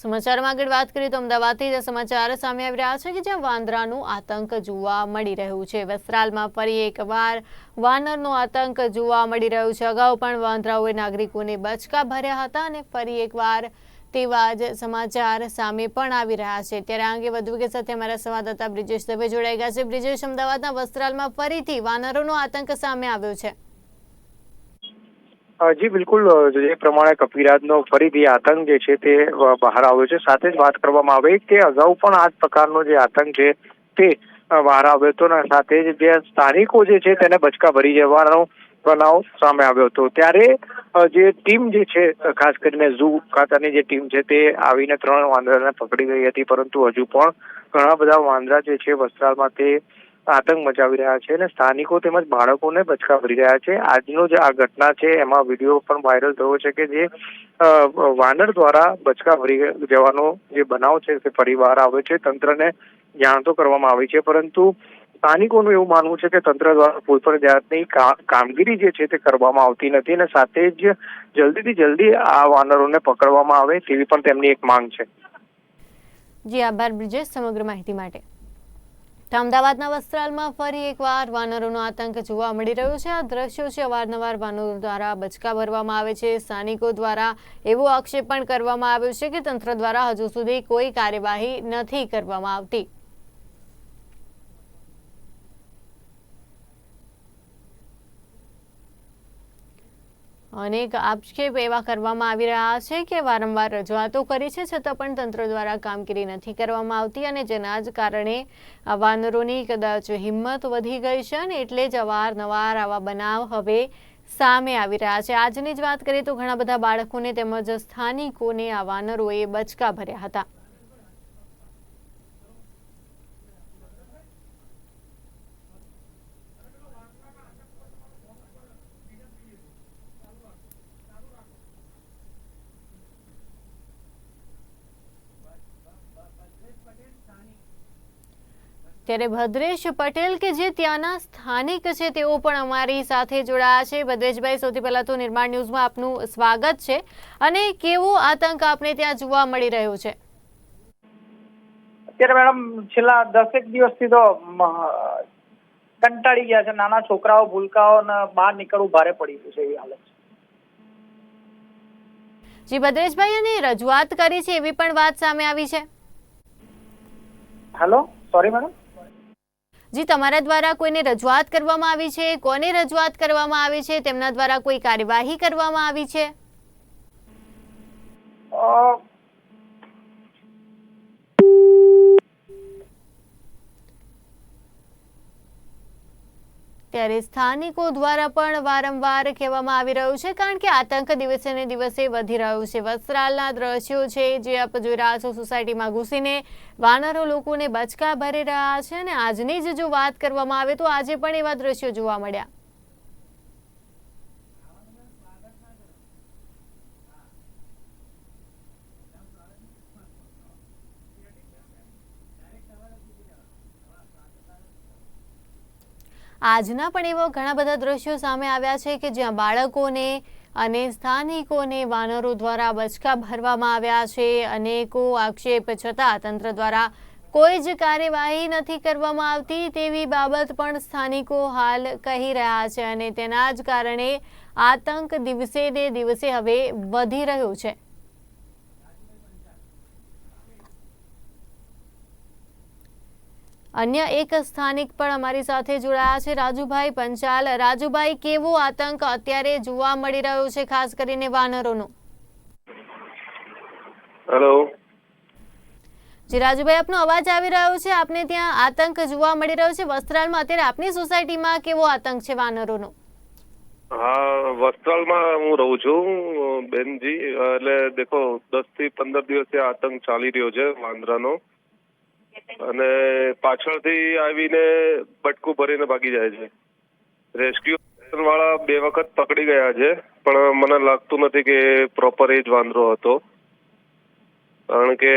સમાચારમાં આગળ વાત કરીએ તો અમદાવાદથી જે સમાચાર સામે આવી રહ્યા છે કે જ્યાં વાંદરાનું આતંક જોવા મળી રહ્યું છે. વસ્ત્રાલમાં ફરી એકવાર વાનરનો આતંક જોવા મળી રહ્યું છે. અગાઉ પણ વાંદરાઓએ નાગરિકોને બચકા ભર્યા હતા અને ફરી એકવાર તેવા જ સમાચાર સામે પણ આવી રહ્યા છે. ત્યારે આ અંગે વધુ વિગત સાથે અમારા સંવાદદાતા બ્રિજેશ દવે જોડાઈ ગયા છે. બ્રિજેશ, અમદાવાદના વસ્ત્રાલમાં ફરીથી વાનરોનો આતંક સામે આવ્યો છે. જી, બિલકુલ જે પ્રમાણે કપિરાજનો ફરીથી આતંક જે છે તે બહાર આવ્યો છે. સાથે જ વાત કરવામાં આવે કે અગાઉ પણ આ જ પ્રકારનો જે આતંક છે તે બહાર આવ્યો હતો અને સાથે જ જે સ્થાનિકો જે છે તેને બચકા ભરી જવાનો બનાવ સામે આવ્યો હતો. ત્યારે જે ટીમ જે છે, ખાસ કરીને ઝૂ ખાતાની જે ટીમ છે તે આવીને ત્રણ વાંદરાને પકડી ગઈ હતી. પરંતુ હજુ પણ ઘણા બધા વાંદરા જે છે વસ્ત્રાલમાં તે આતંક મચાવી રહ્યા છે અને સ્થાનિકો તેમજ બાળકોને બચકાવી રહ્યા છે. આજનો જે આ ઘટના છે, એમાં વીડિયો પણ વાયરલ થયો છે કે જે વાનર દ્વારા બચકા ભરી જવાનો જે બનાવ છે તે ફરી બહાર છે. તંત્રને જાણ તો કરવામાં આવી છે, પરંતુ સ્થાનિકોનું એવું માનવું છે કે તંત્ર દ્વારા કોઈ પણ જાતની કામગીરી જે છે તે કરવામાં આવતી નથી અને સાથે જ જલ્દીથી જલ્દી આ વાનરોને પકડવામાં આવે તેવી પણ તેમની એક માંગ છે. જી, આભાર બ્રિજેશ સમગ્ર માહિતી માટે. અમદાવાદના વસ્ત્રાલમાં ફરી એકવાર વાનરોનો આતંક જોવા મળી રહ્યો છે. આ દ્રશ્યો છે અવારનવાર વાનરો દ્વારા બચકા ભરવામાં આવે છે. સ્થાનિકો દ્વારા એવો આક્ષેપ પણ કરવામાં આવ્યો છે કે તંત્ર દ્વારા હજુ સુધી કોઈ કાર્યવાહી નથી કરવામાં આવતી. અનેક આક્ષેપ એવા કરવામાં આવી રહ્યા છે કે વારંવાર રજૂઆતો કરી છે, છતાં પણ તંત્ર દ્વારા કામગીરી નથી કરવામાં આવતી અને જેના જ કારણે વાનરોની કદાચ હિંમત વધી ગઈ છે અને એટલે જ અવારનવાર આવા બનાવ હવે સામે આવી રહ્યા છે. આજની જ વાત કરીએ તો ઘણા બધા બાળકોને તેમજ સ્થાનિકોને આ વાનરોએ બચકા ભર્યા હતા. ત્યારે ભદ્રેશ પટેલ કે જે ત્યાંના સ્થાનિક છે તેઓ પણ અમારી સાથે જોડાયા છે. ભદ્રેશભાઈ સૌથી પહેલા તો નિર્માણ ન્યૂઝમાં આપનું સ્વાગત છે અને કેવો આતંક આપને ત્યાં જોવા મળી રહ્યો છે? અત્યારે મેડમ છેલ્લા દસેક દિવસથી તો કંટાળી ગયા છે. નાના છોકરાઓ ભૂલકાઓ બહાર નીકળવું ભારે પડી ગયું છે એવી હાલત છે. જી ભદ્રેશભાઈ અને રજૂઆત કરી છે એવી પણ વાત સામે આવી છે. હેલો સોરી મેડમ જી, તમારા દ્વારા કોઈને રજૂઆત કરવામાં આવી છે? કોને રજૂઆત કરવામાં આવી છે? તેમના દ્વારા કોઈ કાર્યવાહી કરવામાં આવી છે? ત્યારે સ્થાનિકો દ્વારા પણ વારંવાર કહેવામાં આવી રહ્યું છે, કારણ કે આતંક દિવસે ને દિવસે વધી રહ્યું છે. વસ્ત્રાલના દ્રશ્યો છે જે આપ જોઈ રહ્યા છો, સોસાયટીમાં ઘૂસીને વાનરો લોકોને બચકા ભરી રહ્યા છે અને આજની જ જો વાત કરવામાં આવે તો આજે પણ એવા દ્રશ્યો જોવા મળ્યા. આજના પણ એવા ઘણા બધા દ્રશ્યો સામે આવ્યા છે કે જ્યાં બાળકોને અને સ્થાનિકોને વાનરો દ્વારા બચકા ભરવામાં આવ્યા છે. અનેકો આક્ષેપ છતાં તંત્ર દ્વારા કોઈ જ કાર્યવાહી નથી કરવામાં આવતી તેવી બાબત પણ સ્થાનિકો હાલ કહી રહ્યા છે અને તેના જ કારણે આતંક દિવસે ને દિવસે હવે વધી રહ્યો છે. અન્ય એક સ્થાનિક પણ અમારી સાથે જોડાયા છે. રાજુભાઈ પંચાલ. રાજુભાઈ કેવો આતંક અત્યારે જોવા મળી રહ્યો છે ખાસ કરીને વાનરોનો? હેલો જી રાજુભાઈ આપનો અવાજ આવી રહ્યો છે? આપને ત્યાં આતંક જોવા મળી રહ્યો છે? વસ્ત્રાલમાં અત્યારે આપની સોસાયટીમાં કેવો આતંક છે વાનરોનો? હા વસ્ત્રાલમાં હું રહું છું બેનજી. એટલે દેખો દસથી પંદર દિવસથી આતંક ચાલી રહ્યો છે વાંદરાનો અને પાછળથી આવીને બટકું ભરીને ભાગી જાય છે. રેસ્ક્યુ વાળા બે વખત પકડી ગયા છે, પણ મને લાગતું નથી કે પ્રોપર એ જ વાંદરો હતો. કારણ કે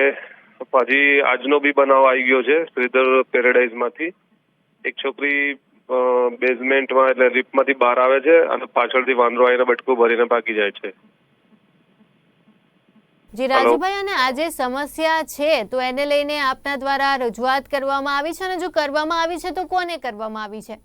પાછી આજનો બી બનાવ આવી ગયો છે, શ્રીધર પેરેડાઇઝમાંથી. એક છોકરી બેઝમેન્ટમાં એટલે લિફ્ટમાંથી બહાર આવે છે અને પાછળથી વાંદરો આવીને બટકું ભરીને ભાગી જાય છે. જી રાજુભાઈ અને આ જે સમસ્યા છે તો એને લઈને આપના દ્વારા રજૂઆત કરવામાં આવી છે અને જો કરવામાં આવી છે તો કોને કરવામાં આવી છે?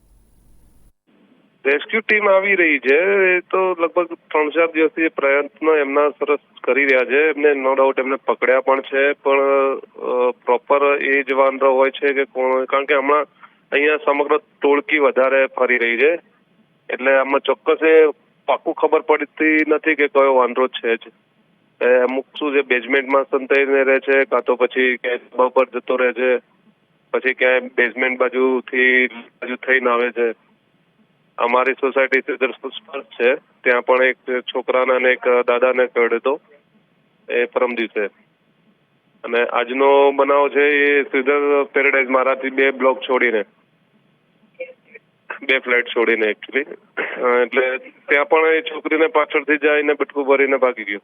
રેસ્ક્યુ ટીમ આવી રહી છે. એ તો લગભગ ત્રણ ચાર દિવસથી પ્રયત્ન એમના સરસ કરી રહ્યા છે. એમને નો ડાઉટ એમને પકડ્યા પણ છે પણ પ્રોપર એ જ વાંદરો હોય છે કે કોણ કારણ કે હમણાં અહીંયા સમગ્ર ટોળકી વધારે ફરી રહી છે. એટલે આમાં ચોક્કસ એ પાકું ખબર પડતી નથી કે કયો વાંધો છે જ. અમુક શું છે બેઝમેન્ટમાં સંતાઈને રહે છે, કાં તો પછી ક્યાંય પર જતો રહે છે, પછી ક્યાંય બેઝમેન્ટ બાજુથી બાજુ થઈને આવે છે. અમારી સોસાયટી સિદ્ધર સ્પર્શ છે, ત્યાં પણ એક છોકરાને અને એક દાદાને કરડ્યો હતો. એ પરમ દિવસે. અને આજનો બનાવ છે, એ સિદ્ધર પેરેડાઇઝ મારાથી બે બ્લોક છોડીને. બે ફ્લેટ છોડીને એકચ્યુઅલી એટલે ત્યાં પણ એ છોકરીને પાછળથી જઈને બટકું ભરીને ભાગી ગયો.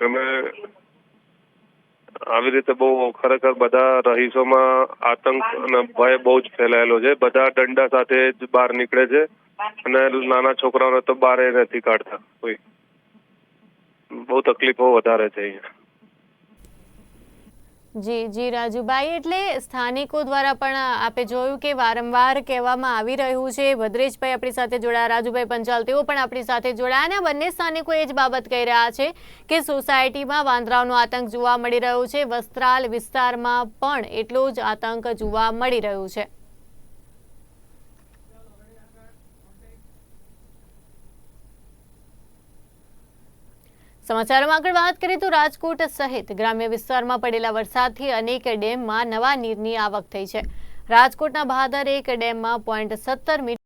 અમે આવી રીતે બહુ ખરેખર બધા રહીશોમાં આતંક અને ભય બહુ જ ફેલાયેલો છે. બધા દંડા સાથે જ બહાર નીકળે છે અને નાના છોકરાઓને તો બહાર નથી કાઢતા કોઈ. બહુ તકલીફો વધારે છે અહીંયા. જી જી, રાજુભાઈ. એટલે સ્થાનિકો દ્વારા પણ આપે જોયું કે વારંવાર કહેવામાં આવી રહ્યું છે. ભદ્રેશભાઈ આપણી સાથે જોડાયા, રાજુભાઈ પંચાલ તેઓ પણ આપણી સાથે જોડાયા અને બંને સ્થાનિકો એ જ બાબત કહી રહ્યા છે કે સોસાયટીમાં વાંદરાઓનો આતંક જોવા મળી રહ્યો છે. વસ્ત્રાલ વિસ્તારમાં પણ એટલો જ આતંક જોવા મળી રહ્યો છે. સમાચારોમાં આગળ વાત કરીએ તો રાજકોટ સહિત ગ્રામ્ય વિસ્તારમાં પડેલા વરસાદથી અનેક ડેમમાં નવા નીરની આવક થઈ છે. રાજકોટના બહાદર એક ડેમમાં પોઈન્ટ સત્તર મીટર